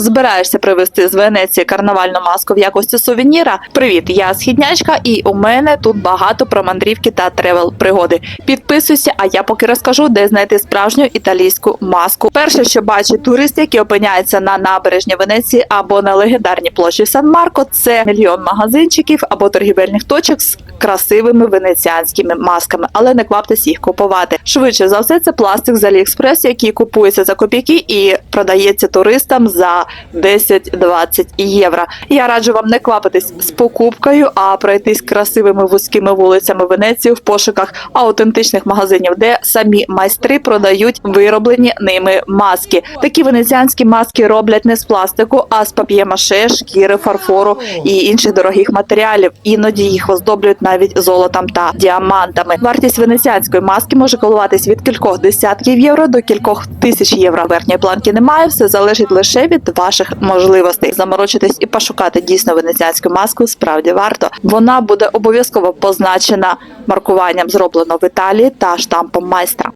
Збираєшся привезти з Венеції карнавальну маску в якості сувеніра? Привіт, я східнячка, і у мене тут багато про мандрівки та тревел пригоди. Підписуйся, а я поки розкажу, де знайти справжню італійську маску. Перше, що бачить турист, який опиняється на набережні Венеції або на легендарній площі Сан-Марко, це мільйон магазинчиків або торгівельних точок з красивими венеціанськими масками, але не кваптесь їх купувати. Швидше за все, це пластик з Аліекспрес, який купується за копійки і продається туристам за 10-20 євро. Я раджу вам не квапитись з покупкою, а пройтись красивими вузькими вулицями Венеції в пошуках аутентичних магазинів, де самі майстри продають вироблені ними маски. Такі венеціанські маски роблять не з пластику, а з пап'є-маше, шкіри, фарфору і інших дорогих матеріалів. Іноді їх оздоблюють навіть золотом та діамантами. Вартість венеціанської маски може коливатись від кількох десятків євро до кількох тисяч євро. Верхньої планки немає, все залежить лише від ваших можливостей. Заморочитись і пошукати дійсно венеціанську маску справді варто. Вона буде обов'язково позначена маркуванням зроблено в Італії та штампом майстра.